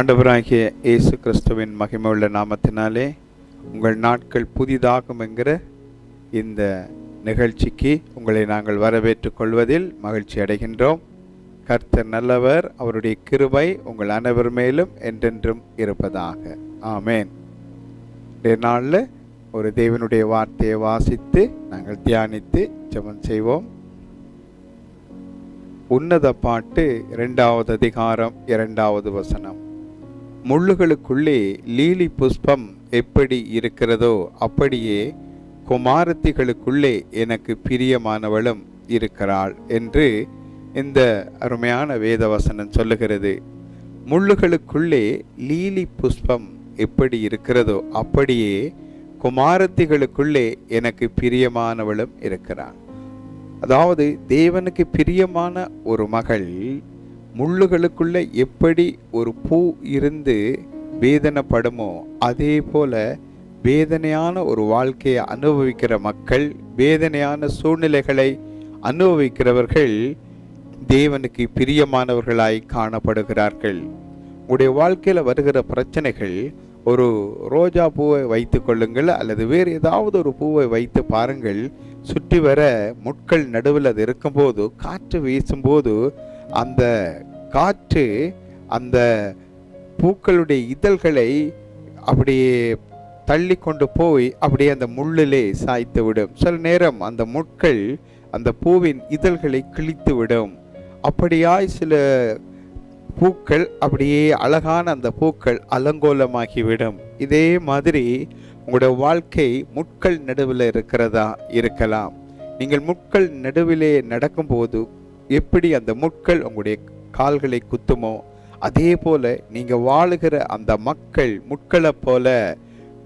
ஆண்டவராகிய இயேசு கிறிஸ்துவின் மகிமையுள்ள நாமத்தினாலே உங்கள் நாட்கள் புதிதாகும் என்கிற இந்த நிகழ்ச்சிக்கு உங்களை நாங்கள் வரவேற்றுக் கொள்வதில் மகிழ்ச்சி அடைகின்றோம். கர்த்தர் நல்லவர் அவருடைய கிருபை உங்கள் அனைவர் மேலும் என்றென்றும் இருப்பதாக. ஆமேன். இன்றைய நாளில் ஒரு தேவனுடைய வார்த்தையை வாசித்து நாங்கள் தியானித்து ஜெபம் செய்வோம். உன்னத பாட்டு இரண்டாவது அதிகாரம் இரண்டாவது வசனம். முள்ளுகளுக்குள்ளே லீலி புஷ்பம் எப்படி இருக்கிறதோ அப்படியே குமாரத்திகளுக்குள்ளே எனக்கு பிரியமானவளும் இருக்கிறாள் என்று இந்த அருமையான வேத வசனம் சொல்லுகிறது. முள்ளுகளுக்குள்ளே லீலி புஷ்பம் எப்படி இருக்கிறதோ அப்படியே குமாரத்திகளுக்குள்ளே எனக்கு பிரியமானவளும் இருக்கிறான் அதாவது தேவனுக்கு பிரியமான ஒரு மகள் முள்ளுகளுக்குள்ள எப்படி ஒரு பூ இருந்து வேதனைப்படுமோ அதே போல வேதனையான ஒரு வாழ்க்கையை அனுபவிக்கிற மக்கள் வேதனையான சூழ்நிலைகளை அனுபவிக்கிறவர்கள் தேவனுக்கு பிரியமானவர்களாய் காணப்படுகிறார்கள். உடைய வாழ்க்கையில் வருகிற பிரச்சனைகள் ஒரு ரோஜா பூவை வைத்து கொள்ளுங்கள் அல்லது வேறு ஏதாவது ஒரு பூவை வைத்து பாருங்கள். சுற்றி வர முட்கள் நடுவில் அது இருக்கும்போது காற்று வீசும்போது அந்த காற்று அந்த பூக்களுடைய இதழ்களை அப்படியே தள்ளி கொண்டு போய் அப்படியே அந்த முள்ளிலே சாய்த்து விடும். சில நேரம் அந்த முட்கள் அந்த பூவின் இதழ்களை கிழித்து விடும். அப்படியாய் சில பூக்கள் அப்படியே அழகான அந்த பூக்கள் அலங்கோலமாகிவிடும் இதே மாதிரி உங்களோட வாழ்க்கை முட்கள் நடுவில் இருக்கிறதா இருக்கலாம். நீங்கள் முட்கள் நடுவிலே நடக்கும்போது எப்படி அந்த முட்கள் உங்களுடைய கால்களை குத்துமோ அதே போல நீங்கள் வாழுகிற அந்த மக்கள் முட்களை போல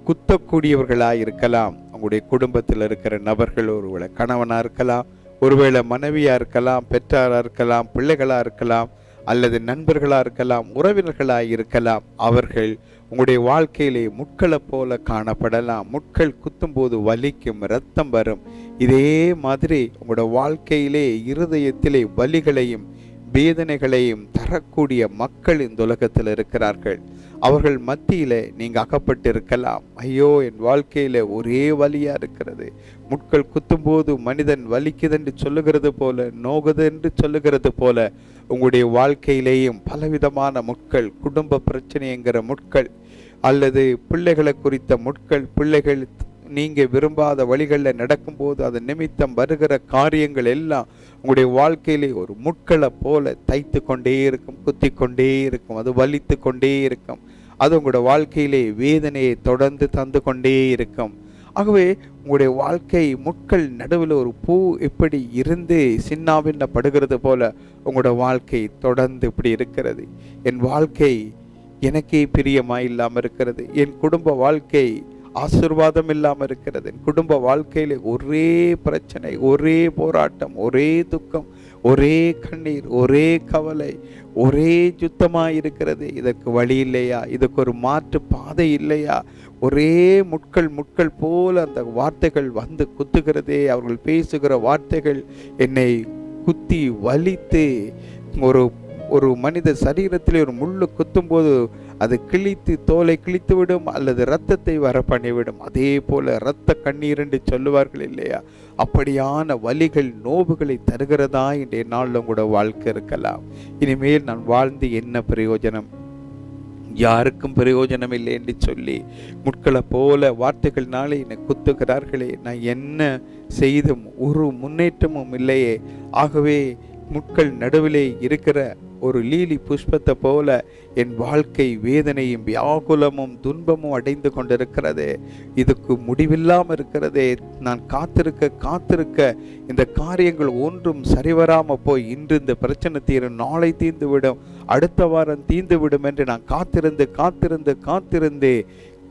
குத்தக்கூடியவர்களாக இருக்கலாம். உங்களுடைய குடும்பத்தில் இருக்கிற நபர்கள் ஒருவேளை கணவனாக இருக்கலாம் ஒருவேளை மனைவியாக இருக்கலாம் பெற்றாராக இருக்கலாம் பிள்ளைகளாக இருக்கலாம் அல்லது நண்பர்களாக இருக்கலாம் உறவினர்களாக இருக்கலாம் அவர்கள் உங்களுடைய வாழ்க்கையிலே முட்களை போல காணப்படலாம். முட்கள் குத்தும்போது வலிக்கும் ரத்தம் வரும். இதே மாதிரி உங்களோட வாழ்க்கையிலே இருதயத்திலே வலிகளையும் வேதனைகளையும் தரக்கூடிய மக்கள் இந்த உலகத்தில் இருக்கிறார்கள். அவர்கள் மத்தியில் நீங்கள் அகப்பட்டு இருக்கலாம் ஐயோ என் வாழ்க்கையில் ஒரே வலியாக இருக்கிறது. முட்கள் குத்தும்போது மனிதன் வலிக்குதென்று சொல்லுகிறது போல நோகுது என்று சொல்லுகிறது போல உங்களுடைய வாழ்க்கையிலேயும் பலவிதமான முட்கள் குடும்ப பிரச்சனைங்கிற முட்கள் அல்லது பிள்ளைகளை குறித்த முட்கள் பிள்ளைகள் நீங்கள் விரும்பாத வழிகளில் நடக்கும்போது அது நிமித்தம் வருகிற காரியங்கள் எல்லாம் உங்களுடைய வாழ்க்கையிலே ஒரு முட்களை போல தைத்து கொண்டே இருக்கும் குத்தி கொண்டே இருக்கும் அது வலித்து கொண்டே இருக்கும். அது உங்களுடைய வாழ்க்கையிலே வேதனையை தொடர்ந்து தந்து கொண்டே இருக்கும். ஆகவே உங்களுடைய வாழ்க்கை முட்கள் நடுவில் ஒரு பூ எப்படி இருந்து சின்னாபின்னப்படுகிறது போல உங்களோட வாழ்க்கை தொடர்ந்து இப்படி இருக்கிறது. என் வாழ்க்கை எனக்கே பிரியமா இல்லாமல் இருக்கிறது. என் குடும்ப வாழ்க்கை ஆசிர்வாதம் இல்லாமல் இருக்கிறது. என் குடும்ப வாழ்க்கையில் ஒரே பிரச்சனை ஒரே போராட்டம் ஒரே துக்கம் ஒரே கண்ணீர் ஒரே கவலை ஒரே சுத்தமாக இருக்கிறது. இதற்கு வழி இல்லையா? இதுக்கு ஒரு மாற்று பாதை இல்லையா? ஒரே முட்கள் முட்கள் போல் அந்த வார்த்தைகள் வந்து குத்துகிறதே. அவர்கள் பேசுகிற வார்த்தைகள் என்னை குத்தி வலித்து ஒரு ஒரு மனித சரீரத்திலே ஒரு முள்ளு குத்தும்போது அது கிழித்து தோலை கிழித்து விடும் அல்லது இரத்தத்தை வர பண்ணிவிடும் அதே போல இரத்த கண்ணீர் என்று சொல்லுவார்கள் இல்லையா? அப்படியான வலிகள் நோவுகளை தருகிறதா? இன்றைய நாளில் கூட வாழ்க்கை இருக்கலாம். இனிமேல் நான் வாழ்ந்து என்ன பிரயோஜனம்? யாருக்கும் பிரயோஜனம் இல்லை என்று சொல்லி முட்களை போல வார்த்தைகள்னாலே என்னை குத்துகிறார்களே. நான் என்ன செய்தும் ஒரு முன்னேற்றமும் இல்லையே. ஆகவே முட்கள் நடுவிலே இருக்கிற ஒரு லீலி புஷ்பத்தை போல என் வாழ்க்கை வேதனையும் வியாகுலமும் துன்பமும் அடைந்து கொண்டிருக்கிறது. இதுக்கு முடிவில்லாமல் இருக்கிறதே. நான் காத்திருக்க காத்திருக்க இந்த காரியங்கள் ஒன்றும் சரிவராமல் போய் இன்று இந்த பிரச்சனை தீரும். நாளை தீர்ந்துவிடும். அடுத்த வாரம் தீர்ந்துவிடும் என்று நான் காத்திருந்து காத்திருந்து காத்திருந்து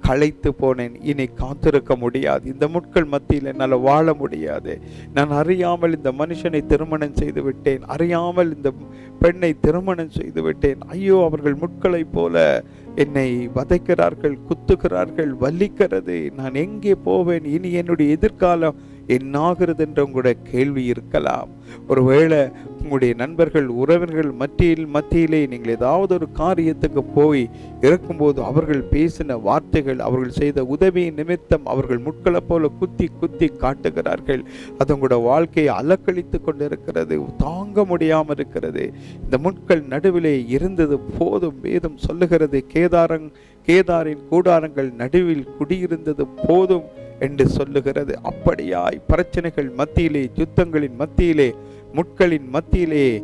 களைத்து போனேன். இனி காத்திருக்க முடியாது. இந்த முட்கள் மத்தியில் என்னால் வாழ முடியாது. நான் அறியாமல் இந்த மனுஷனை திருமணம் செய்து விட்டேன். அறியாமல் இந்த பெண்ணை திருமணம் செய்து விட்டேன். ஐயோ அவர்கள் முட்களைப் போல என்னை வதைக்கிறார்கள் குத்துகிறார்கள் வலிக்கிறது. நான் எங்கே போவேன்? இனி என்னுடைய எதிர்காலம் என்னாகிறது என்ற உங்களுடைய கேள்வி இருக்கலாம். ஒருவேளை உங்களுடைய நண்பர்கள் உறவினர்கள் மத்தியில் மத்தியிலே நீங்கள் ஏதாவது ஒரு காரியத்துக்கு போய் இருக்கும்போது அவர்கள் பேசின வார்த்தைகள் அவர்கள் செய்த உதவி நிமித்தம் அவர்கள் முட்களை போல குத்தி குத்தி காட்டுகிறார்கள். அது உங்களோட வாழ்க்கையை அலக்கழித்து கொண்டிருக்கிறது தாங்க முடியாமல் இருக்கிறது. இந்த முட்கள் நடுவிலே இருந்தது போதும் வேதம் சொல்லுகிறது கேதாரங் கேதாரின் கூடாரங்கள் நடுவில் குடியிருந்தது போதும். என்று சொல்லுகிறது. அப்படியாய் பிரச்சனைகள் மத்தியிலே யுத்தங்களின் மத்தியிலே முட்களின் மத்தியிலே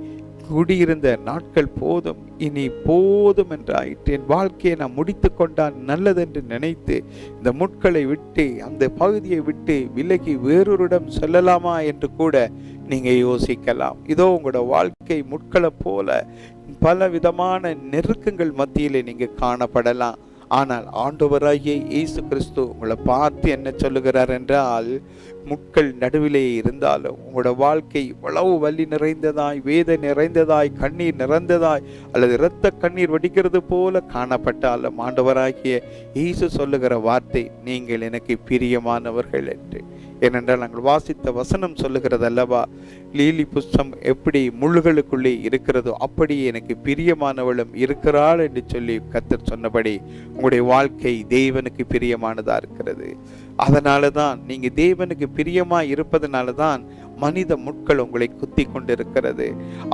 குடியிருந்த நாட்கள் போதும். இனி போதும் என்றாயிற்று. என் வாழ்க்கையை நான் முடித்து கொண்டால் நல்லதென்று நினைத்து இந்த முட்களை விட்டு அந்த பகுதியை விட்டு விலகி வேறொருடம் செல்லலாமா என்று கூட நீங்கள் யோசிக்கலாம். இதோ உங்களோட வாழ்க்கை முட்களை போல பல விதமான நெருக்கங்கள் மத்தியிலே நீங்கள் காணப்படலாம். ஆனால் ஆண்டவராகிய இயேசு கிறிஸ்து உங்களை பார்த்து என்ன சொல்லுகிறார் என்றால் முட்கள் நடுவிலே இருந்தாலும் உங்களோட வாழ்க்கை இவ்வளவு வலி நிறைந்ததாய் வேத நிறைந்ததாய் கண்ணீர் நிறைந்ததாய் அல்லது இரத்த கண்ணீர் வடிக்கிறது போல காணப்பட்டாலும் ஆண்டவராகிய இயேசு சொல்லுகிற வார்த்தை நீங்கள் எனக்கு பிரியமானவர்கள் என்று. ஏனென்றால் நாங்கள் வாசித்த வசனம் சொல்லுகிறது அல்லவா லீலி புஷ்பம் எப்படி முள்ளுகளுக்குள்ளே இருக்கிறதோ அப்படி எனக்கு பிரியமானவளும் இருக்கிறாள் என்று சொல்லி கத்தர் சொன்னபடி உங்களுடைய வாழ்க்கை தேவனுக்கு பிரியமானதாக இருக்கிறது. அதனால தான் நீங்கள் தேவனுக்கு பிரியமாக இருப்பதனால தான் மனித முட்கள் உங்களை குத்தி கொண்டிருக்கிறது.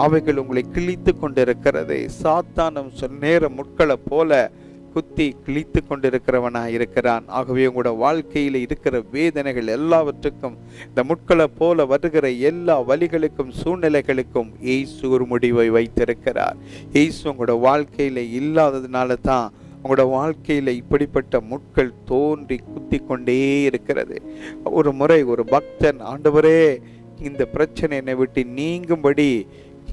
அவைகள் உங்களை கிழித்து கொண்டிருக்கிறது. சாத்தானம் சொன்ன நேர முட்களை போல குத்தி கிழித்து கொண்டிருக்கிறவனாக இருக்கிறான். ஆகவே உங்களோட வாழ்க்கையில் இருக்கிற வேதனைகள் எல்லாவற்றுக்கும் இந்த முட்களை போல வருகிற எல்லா வழிகளுக்கும் சூழ்நிலைகளுக்கும் எய்சு ஒரு முடிவை வைத்திருக்கிறார். எய்சு உங்களோட வாழ்க்கையில் இல்லாததுனால தான் உங்களோட வாழ்க்கையில் இப்படிப்பட்ட முட்கள் தோன்றி குத்தி கொண்டே இருக்கிறது. ஒரு முறை ஒரு பக்தன் ஆண்டவரே இந்த பிரச்சனை என்னை விட்டு நீங்கும்படி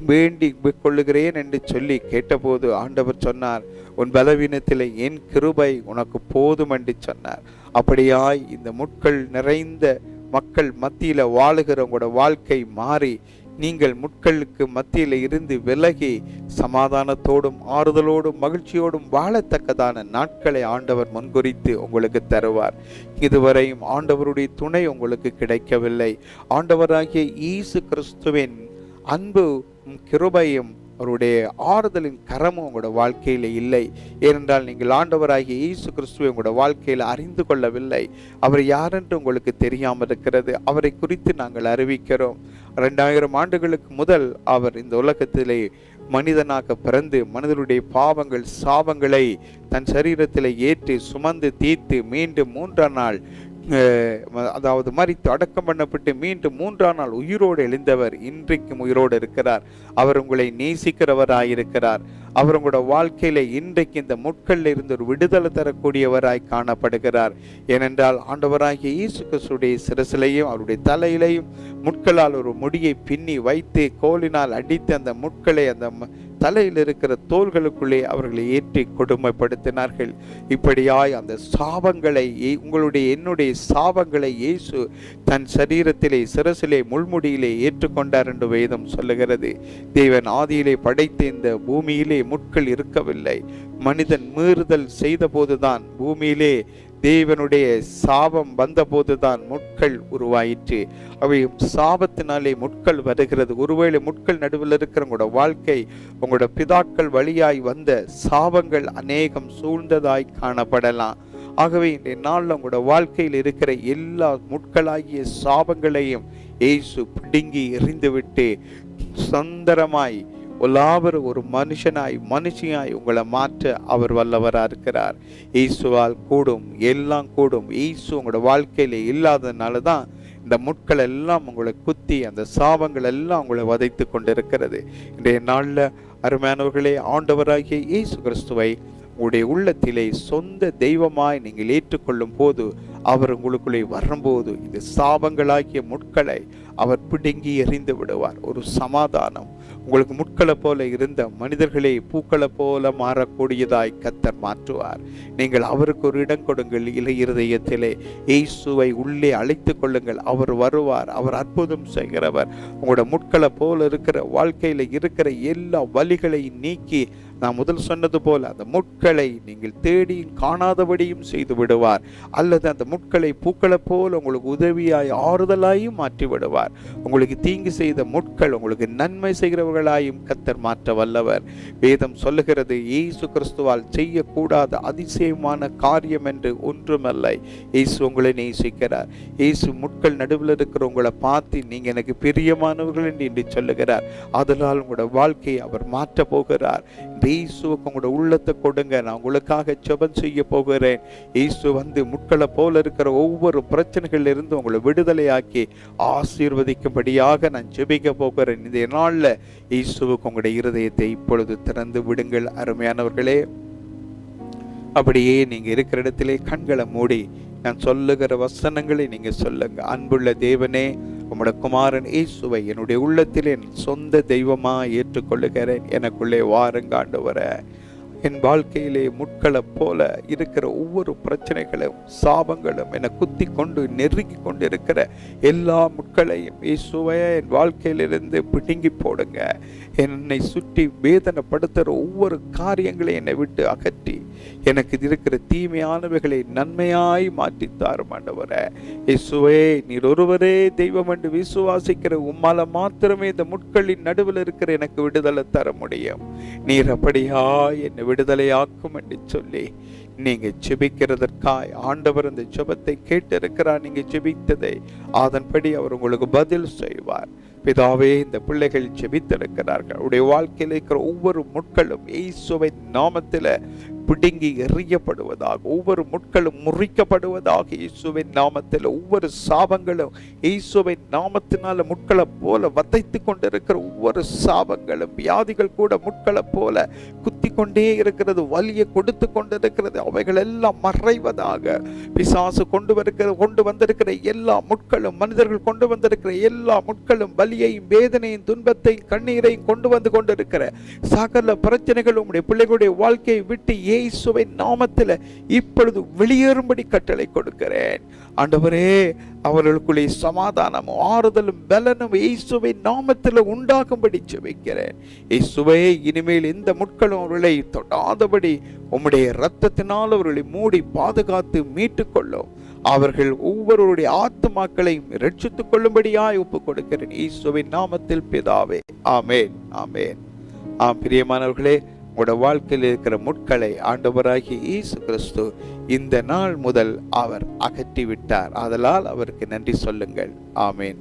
வேண்டி கொள்ளுகிறேன் என்று சொல்லி கேட்டபோது ஆண்டவர் சொன்னார் உன் பலவீனத்தில் என் கிருபை உனக்கு போதும் என்று சொன்னார். அப்படியாய் இந்த முட்கள் நிறைந்த மக்கள் மத்தியில் வாழுகிற உங்களோட வாழ்க்கை மாறி நீங்கள் முட்களுக்கு மத்தியில் இருந்து விலகி சமாதானத்தோடும் ஆறுதலோடும் மகிழ்ச்சியோடும் வாழத்தக்கதான நாட்களை ஆண்டவர் முன்குறித்து உங்களுக்கு தருவார். இதுவரையும் ஆண்டவருடைய துணை உங்களுக்கு கிடைக்கவில்லை. ஆண்டவராகிய ஈசு கிறிஸ்துவின் அன்பு கிருபையும் அவருடைய ஆறுதலின் கரமும் உங்களோட வாழ்க்கையில் இல்லை. ஏனென்றால் நீங்கள் ஆண்டவராகிய இயேசு கிறிஸ்துவை உங்களோட வாழ்க்கையில் அறிந்து கொள்ளவில்லை. அவர் யாரென்று உங்களுக்கு தெரியாமல் இருக்கிறது. அவரை குறித்து நாங்கள் அறிவிக்கிறோம். ரெண்டாயிரம் ஆண்டுகளுக்கு முதல் அவர் இந்த உலகத்திலே மனிதனாக பிறந்து மனிதனுடைய பாவங்கள் சாபங்களை தன் சரீரத்தில் ஏற்றி சுமந்து தீர்த்து மீண்டும் மூன்றாம் நாள் அதாவது மறித்து அடக்கம் பண்ணப்பட்டு மீண்டும் மூன்றாம் நாள் உயிரோடு எழுந்தவர் இன்றைக்கும் உயிரோடு இருக்கிறார். அவர் உங்களை நேசிக்கிறவராயிருக்கிறார். அவர் உங்களோட வாழ்க்கையில இன்றைக்கு இந்த முட்கள்ல இருந்து ஒரு விடுதலை தரக்கூடியவராய் காணப்படுகிறார். ஏனென்றால் ஆண்டவராகிய இயேசு கிறிஸ்துடைய சிரசிலையும் அவருடைய தலையிலையும் முட்களால் ஒரு முடியை பின்னி வைத்து கோலினால் அடித்து அந்த முட்களை அந்த தலையில் இருக்கிற தோள்களுக்குள்ளே அவர்களை ஏற்றி கொடுமைப்படுத்தினார்கள். இப்படியாய் அந்த சாபங்களை ஏ- உங்களுடைய என்னுடைய சாபங்களை இயேசு தன் சரீரத்திலே சிரசிலே முள்முடியிலே ஏற்றுக்கொண்டார் என்று வேதம் சொல்லுகிறது. தேவன் ஆதியிலே படைத்த இந்த பூமியிலே முட்கள் இருக்கவில்லை. மனிதன் மீறுதல் செய்தபோதுதான் பூமியிலே தேவனுடைய சாபம் வந்தபோதுதான் முட்கள் உருவாயிற்று. அவை சாபத்தினாலே முட்கள் வருகிறது. ஒருவேளை முட்கள் நடுவில் இருக்கிற உங்களோட வாழ்க்கை உங்களோட பிதாக்கள் வழியாய் வந்த சாபங்கள் அநேகம் சூழ்ந்ததாய் காணப்படலாம். ஆகவே இன்றைய நாளில் உங்களோட வாழ்க்கையில் இருக்கிற எல்லா முட்களாகிய சாபங்களையும் ஏசு பிடுங்கி எறிந்துவிட்டு சுந்தரமாய் உலாவர் ஒரு மனுஷனாய் மனுஷியாய் உங்களை மாற்ற அவர் வல்லவராக இருக்கிறார். இயேசுவால் கூடும் எல்லாம் கூடும். இயேசு உங்களோட வாழ்க்கையில இல்லாததுனால தான் இந்த முட்கள் எல்லாம் உங்களை குத்தி அந்த சாபங்கள் எல்லாம் உங்களை வதைத்து கொண்டிருக்கிறது. இன்றைய நாளில் அருமையானவர்களே ஆண்டவராகிய இயேசு கிறிஸ்துவை உங்களுடைய உள்ளத்திலே சொந்த தெய்வமாய் நீங்கள் ஏற்றுக்கொள்ளும் போது அவர் உங்களுக்குள்ளே வரும்போது இந்த சாபங்களாகிய முட்களை அவர் பிடுங்கி எறிந்து விடுவார். ஒரு சமாதானம். உங்களுக்கு முட்களை போல இருந்த மனிதர்களே பூக்களை போல மாறக்கூடியதாய் கத்தர் மாற்றுவார். நீங்கள் அவருக்கு ஒரு இடம் கொடுங்கள். இலை இருதயத்திலே இயேசுவை உள்ளே அழைத்து கொள்ளுங்கள். அவர் வருவார். அவர் அற்புதம் செய்கிறவர். உங்களோட முட்களை போல இருக்கிற வாழ்க்கையில் இருக்கிற எல்லா வழிகளையும் நீக்கி நான் முதல் சொன்னது போல் அந்த முட்களை நீங்கள் தேடியும் காணாதபடியும் செய்து விடுவார். அல்லது அந்த முட்களை பூக்களைப் போல் உங்களுக்கு உதவியாய் ஆறுதலாயும் மாற்றி விடுவார். உங்களுக்கு தீங்கு செய்த முட்கள் உங்களுக்கு நன்மை செய்கிறவர்களாயும் கத்தர் மாற்ற வல்லவர். வேதம் சொல்லுகிறது இயேசு கிறிஸ்துவால் செய்யக்கூடாத அதிசயமான காரியம் என்று ஒன்றுமல்ல. இயேசு உங்களை நேசிக்கிறார். இயேசு முட்கள் நடுவில் இருக்கிற உங்களை பார்த்து நீங்கள் எனக்கு பிரியமானவர்கள் என்று சொல்லுகிறார். அதனால் உங்களோட வாழ்க்கையை அவர் மாற்ற போகிறார். இயேசுவுக்கு உங்களோட உள்ளத்தை கொடுங்க. நான் உங்களுக்காக ஜெபம் செய்ய போகிறேன். இயேசு வந்து முட்களை போல இருக்கிற ஒவ்வொரு பிரச்சனைகள் இருந்து உங்களை விடுதலையாக்கி ஆசீர்வதிக்கும்படியாக நான் ஜெபிக்க போகிறேன். இந்த நாளில் இயேசுவுக்கு உங்களுடைய இருதயத்தை இப்பொழுது திறந்து விடுங்கள். அருமையானவர்களே அப்படியே நீங்கள் இருக்கிற இடத்திலே கண்களை மூடி நான் சொல்லுகிற வசனங்களை நீங்கள் சொல்லுங்க. அன்புள்ள தேவனே உம்முடைய குமாரன் இயேசுவை என்னுடைய உள்ளத்தில் என் சொந்த தெய்வமாக ஏற்றுக்கொள்ளுகிறேன். எனக்குள்ளே வாருங்காண்டு வர என் வாழ்க்கையிலே முட்களைப் போல இருக்கிற ஒவ்வொரு பிரச்சனைகளும் சாபங்களும் என்னை குத்தி கொண்டு நெருங்கி கொண்டு இருக்கிற எல்லா முட்களையும் இயேசுவைய என் வாழ்க்கையிலிருந்து பிடுங்கி போடுங்க. என்னை சுற்றி வேதனைப்படுத்துகிற ஒவ்வொரு காரியங்களையும் என்னை விட்டு அகற்றி எனக்கு இருக்கிற தீமையானவைகளை நன்மையாய் மாற்றி தாரும் இயேசுவே நீர் ஒருவரே தெய்வம் என்று விசுவாசிக்கிற உம்மால மாத்திரமே இந்த முட்களின் நடுவில் இருக்கிற எனக்கு விடுதலை தர முடியும். நீர் அப்படியா என்னை விடுதலையாக்கும் என்று சொல்லி நீங்க ஜெபிக்கிறதற்காய் ஆண்டவர் இந்த ஜெபத்தை கேட்டிருக்கிறார். நீங்க ஜெபித்ததை அதன்படி அவர் உங்களுக்கு பதில் செய்வார். பிதாவே இந்த பிள்ளைகள் ஜெபித்திருக்கிறார்கள். உடைய வாழ்க்கையில் இருக்கிற ஒவ்வொரு முட்களும் இயேசுவை நாமத்தில் பிடுங்கி எறியப்படுவதாக ஒவ்வொரு முட்களும் முறிக்கப்படுவதாக இயேசுவின் நாமத்தில் ஒவ்வொரு சாபங்களும் இயேசுவின் நாமத்தினால முட்களை போல வதைத்து கொண்டிருக்கிற ஒவ்வொரு சாபங்களும் வியாதிகள் கூட முட்களை போல குத்தி கொண்டே இருக்கிறது வலியை கொடுத்து கொண்டிருக்கிறது அவைகள் எல்லாம் மறைவதாக பிசாசு கொண்டு வருகிற கொண்டு வந்திருக்கிற எல்லா முட்களும் மனிதர்கள் கொண்டு வந்திருக்கிற எல்லா முட்களும் வலியையும் வேதனையும் துன்பத்தையும் கண்ணீரையும் கொண்டு வந்து கொண்டிருக்கிற சகல பிரச்சனைகள் உங்களுடைய பிள்ளைகளுடைய வாழ்க்கையை விட்டு இயேசுவின் நாமத்தில் இப்பொழுது வெளியேறும்படி கட்டளை கொடுக்கிறேன். ஆண்டவரே அவர்களுக்குள்ளே சமாதானமும் ஆறுதலும் பலனும் இயேசுவின் நாமத்தில் உண்டாகும்படி ஜெபிக்கிறேன். இயேசுவே இனிமேல் எந்த முட்களும் அவர்களை தொடாதபடி உம்முடைய இரத்தத்தினால் அவர்களை மூடி பாதுகாத்து மீட்டுக் கொள்ளும் அவர்கள் ஒவ்வொருவருடைய ஆத்துமாக்களையும் ரட்சித்துக் கொள்ளும்படியாய் ஒப்புக் கொடுக்கிறேன். இயேசுவின் நாமத்தில் பிதாவே. ஆமேன் ஆமேன். ஆம் பிரியமானவர்களே உங்களோட வாழ்க்கையில் இருக்கிற முட்களை ஆண்டவராகிய இயேசு கிறிஸ்து இந்த நாள் முதல் அவர் அகற்றி விட்டார் அதனால் அவருக்கு நன்றி சொல்லுங்கள். ஆமேன்.